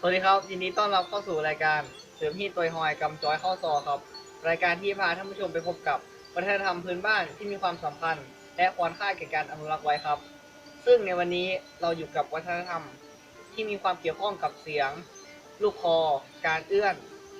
สวัสดีครับยินดีต้อนรับเข้าสู่รายการเสริมฮีตตัวหอยกำจอยข้าซอครับ รายการที่พาท่านผู้ชมไปพบกับวัฒนธรรมพื้นบ้านที่มีความสำคัญ และควรค่าแก่การอนุรักษ์ไว้ครับ ซึ่งในวันนี้เราอยู่กับวัฒนธรรมที่มีความเกี่ยวข้องกับเสียง ลูกคอ การเอื้อน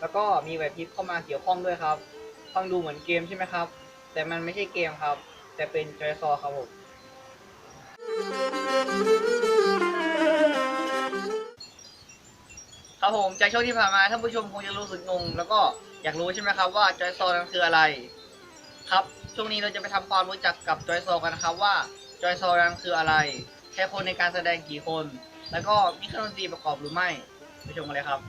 แล้วก็มีไหวพริบเข้ามาเกี่ยวข้องด้วยครับ ฟังดูเหมือนเกมใช่ไหมครับ แต่มันไม่ใช่เกมครับ แต่เป็นจอยซอครับผม ครับผมจากช่วงที่ผ่านมาท่านผู้ชมคงจะรู้สึกงง แล้วก็อยากรู้ใช่ไหมครับว่าจอยซอนั้นคืออะไร ครับช่วงนี้เราจะไปทำความรู้จักกับจอยซอกันนะครับว่าจอยซอนั้นคืออะไร ใช้คนในการแสดงกี่คน แล้วก็มีเครื่องดนตรีประกอบหรือไม่ไปชมกันเลยครับ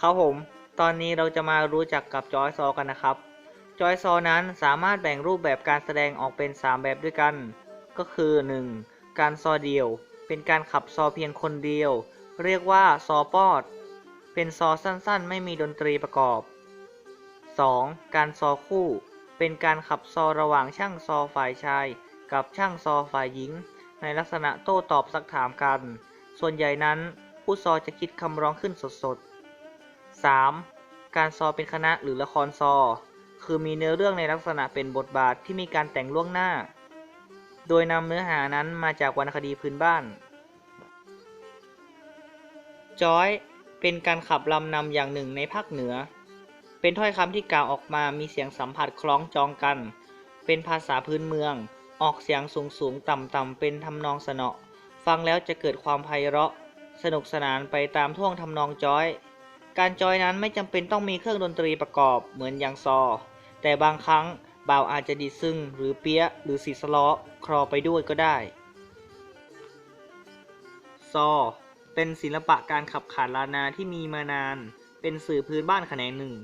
ครับผม ตอนนี้เราจะมารู้จักกับจอยซอกันนะครับ จอยซอนั้นสามารถแบ่งรูปแบบการแสดงออกเป็น 3 แบบด้วยกัน ก็คือ 1. การซอเดียว เป็นการขับซอเพียงคนเดียว เรียกว่าซอปอด เป็นซอสั้นๆ ไม่มีดนตรีประกอบ 2. การซอคู่ เป็นการขับซอระหว่างช่างซอฝ่ายชาย กับช่างซอฝ่ายหญิง ในลักษณะโต้ตอบซักถามกัน ส่วนใหญ่นั้นผู้ซอจะคิดคำร้องขึ้นสดๆ 3. การซอเป็นคณะหรือละครซอ คือมีเนื้อเรื่องในลักษณะเป็นบทบาทที่มีการแต่งล่วงหน้า โดยนำเนื้อหานั้นมาจากวรรณคดีพื้นบ้านจอยเป็นการขับลำนำอย่างหนึ่งในภาคเหนือ เป็นถ้อยคำที่กล่าวออกมามีเสียงสัมผัสคล้องจองกัน เป็นภาษาพื้นเมือง ออกเสียงสูงสูงต่ำต่ำเป็นทำนองสนอฟังแล้วจะเกิดความไพเราะ สนุกสนานไปตามท่วงทำนองจอย การจอยนั้นไม่จำเป็นต้องมีเครื่องดนตรีประกอบเหมือนอย่างซอ แต่บางครั้งบ่าวอาจจะดีซึ่งหรือเปียหรือสีสล้อคลอไปด้วยก็ได้ ซอ เป็นศิลปะการขับขานลานาที่มีมานาน เป็นสื่อพื้นบ้านแขนงหนึ่ง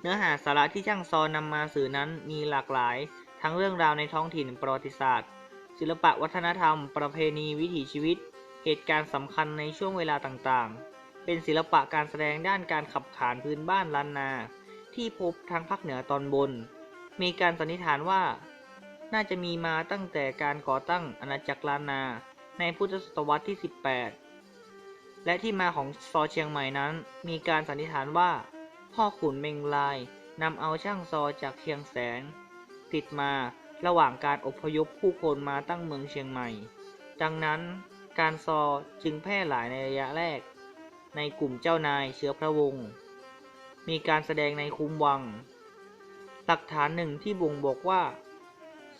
เนื้อหาสาระที่ช่างซอนำมาสื่อนั้นมีหลากหลาย ทั้งเรื่องราวในท้องถิ่นประวัติศาสตร์ ศิลปะวัฒนธรรม ประเพณีวิถีชีวิต เหตุการณ์สำคัญในช่วงเวลาต่างๆ เป็นศิลปะการแสดงด้านการขับขานพื้นบ้านล้านนา ที่พบทางภาคเหนือตอนบน มีการสันนิษฐานว่า น่าจะมีมาตั้งแต่การก่อตั้งอาณาจักรล้านนาในพุทธศตวรรษที่ 18 และที่มาของซอเชียงใหม่นั้น มีการสันนิษฐานว่า พ่อขุนเมงลายนำเอาช่างซอจากเชียงแสน ติดมาระหว่างการอพยพผู้คนมาตั้งเมืองเชียงใหม่ ดังนั้นการซอจึงแพร่หลายในระยะแรก ในกลุ่มเจ้านายเชื้อพระวงศ์ มีการแสดงในคุ้มวัง หลักฐานหนึ่งที่บ่งบอกว่า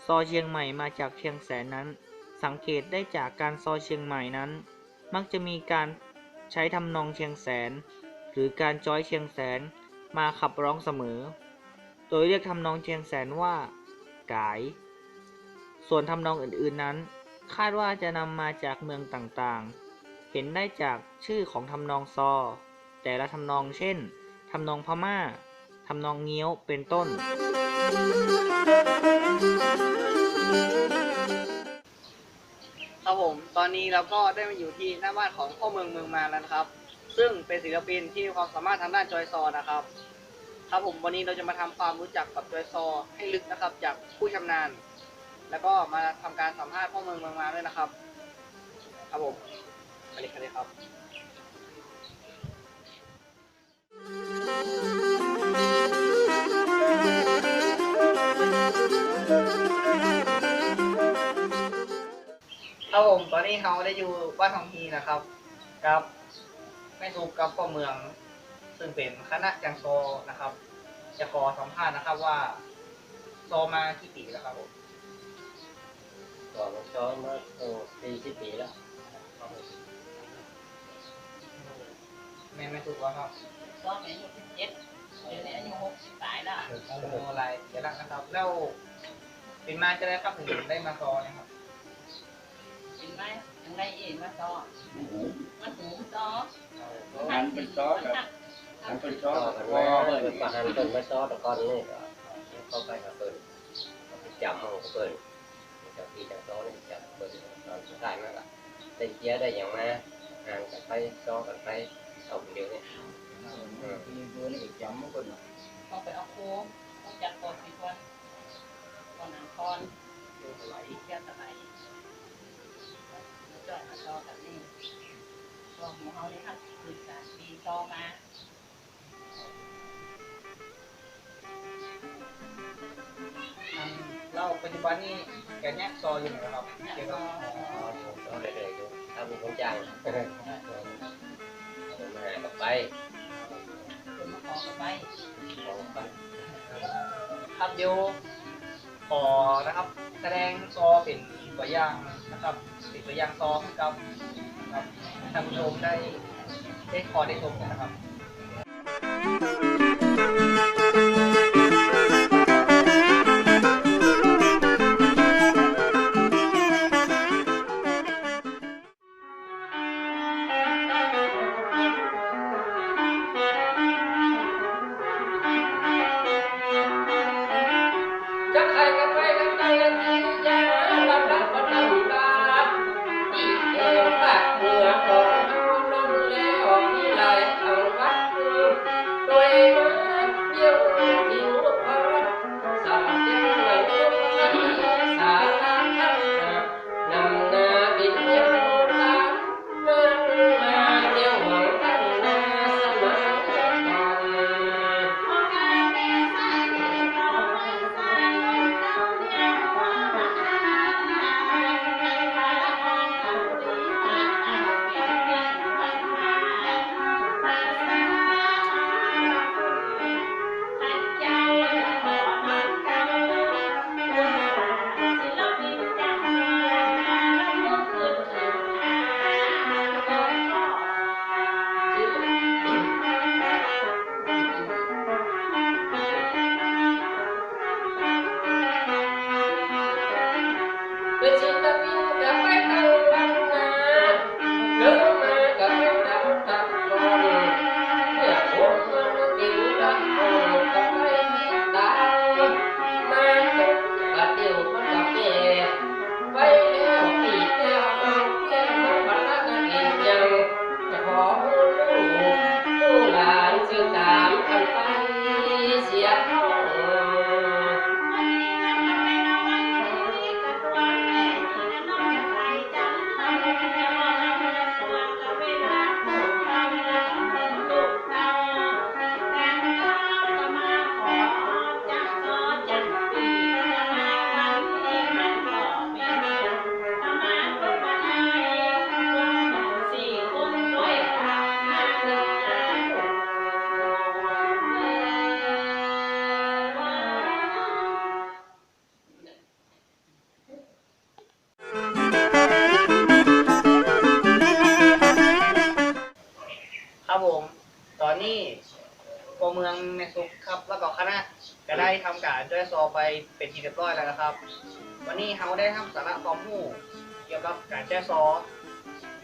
ซอเชียงใหม่มาจากเชียงแสนนั้น สังเกตได้จากการซอเชียงใหม่นั้น มักจะมีการใช้ทำนองเชียงแสน หรือการจ้อยเชียงแสนมาขับร้องเสมอ โดยเรียกทำนองเชียงแสนว่า กาย ส่วนทำนองอื่นๆนั้น คาดว่าจะนำมาจากเมืองต่างๆ เห็นได้จากชื่อของทำนองซอ แต่ละทำนองเช่น ทำนองพม่า ทำนองเงี้ยว เป็นต้น ครับผม ตอนนี้เราก็ได้มาอยู่ที่หน้าบ้านของพ่อเมืองเมืองมาแล้วนะครับ ซึ่งเป็นศิลปินที่มีความสามารถทางด้านจอยซอนะครับ ครับผมวันนี้เราจะมาทำความรู้จักกับจอยซอให้ลึกนะครับ จากผู้ชำนาญ แล้วก็มาทำการสัมภาษณ์พ่อเมืองเมืองมาด้วยนะครับ ครับผมไปเลยกันเลยครับครับ เขาได้อยู่บ้านทองฮีนะครับกับแม่สุกกับพ่อเมือง ซึ่งเป็นคณะจังโซนะครับ จะขอสัมภาษณ์นะครับว่า โซมากี่ปีแล้วครับผมก่อนช้อนมาโอ้สี่สิบปีแล้วครับผมแม่แม่สุกว่าครับตอนอายุสิบเจ็ดเดี๋ยวนี้อายุหกสิบปลายแล้วโมอะไรเดี๋ยวนะครับ แล้วเป็นมาจะได้ครับถึงได้มาซอเนะครับเห็น ไหมยังไงเองมาต่อมันหูต่อหันเป็นซอสครับหันเป็นซอก็สกันว่าว่าเปิดประหันเปิดมาซอตะก้อนนี่ก็เข้าไปกับเปิดจำของเปิดจากปีจากซอนี่จากเปิดตอนสุดท้ายมากอะได้เกียได้อย่างมาห่างกันไปซอกันไปเอาคนเดียวเนี่ยมีเบอร์นี่จำมันคนต้องไปเอาโค้งต้องจัดก่อนสิก่อนก่อนหนังก่อนดูไหลเที่ยวสบาย จอดมาต่อกันนี่พวกหมูเฮาเลยครับคือการมีต่อมาเราปัจจุบันนี้แกแยกซอยอยู่ไหนครับเนี่ยเกี่ยวก็กับอ๋อผมก็เลยเลยดูถ้ามีของจ้างเอามาหากับไปคือมาขอกันไปของไปครับเดี๋ยว ขอนะครับ แสดงซอเป็นตัวอย่างนะครับเป็นตัวอย่างซอให้กับครับท่านผู้ชมได้ได้ขอได้ชมกันนะครับ ลา เมืองในสุขครับ แล้วก็คณะก็ได้ทำการด้วยซอไปเป็นที่เรียบร้อยแล้วนะครับ วันนี้เราได้ทำสาระความรู้เกี่ยวกับการแจ้ซอ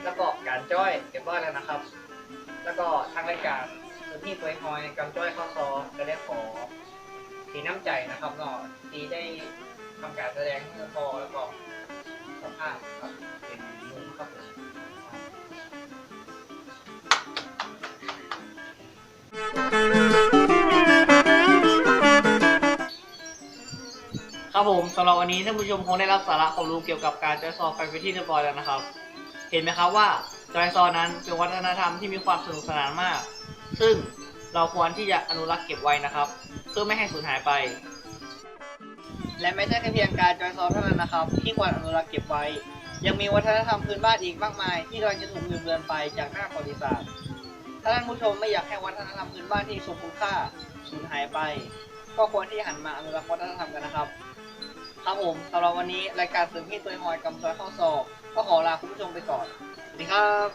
แล้วก็การจ้อยเรียบร้อยแล้วนะครับ แล้วก็ทางรายการคือพี่ปวยฮอยกำจ้อยข้าซอก็ได้ขอสีน้ำใจนะครับเนาะที่ได้ทำการแสดงให้พอแล้วก็สัมภาษณ์ครับเป็นมุมครับผม ครับผมสำหรับวันนี้ท่านผู้ชมคงได้รับสาระความรู้เกี่ยวกับการจอยซอไปเป็นที่เรียบร้อยแล้วนะครับ เห็นไหมครับว่าจอยซอนั้นเป็นวัฒนธรรมที่มีความสนุกสนานมาก ซึ่งเราควรที่จะอนุรักษ์เก็บไว้นะครับ เพื่อไม่ให้สูญหายไป และไม่ใช่แค่เพียงการจอยซอเท่านั้นนะครับ ที่ควรอนุรักษ์เก็บไว้ ยังมีวัฒนธรรมพื้นบ้านอีกมากมาย ที่กำลังจะถูกลืมเลือนไปจากหน้าประวัติศาสตร์ถ้าท่านผู้ชมไม่อยากให้วัฒนธรรมพื้นบ้านที่ทรงคุณค่าสูญหายไป ก็ควรที่หันมาอนุรักษ์วัฒนธรรมกันนะครับ ครับผมสำหรับวันนี้รายการเสริมพี่ตัวหอยกำซอยเข้าสอบก็ขอลาคุณผู้ชมไปก่อน สวัสดีครับ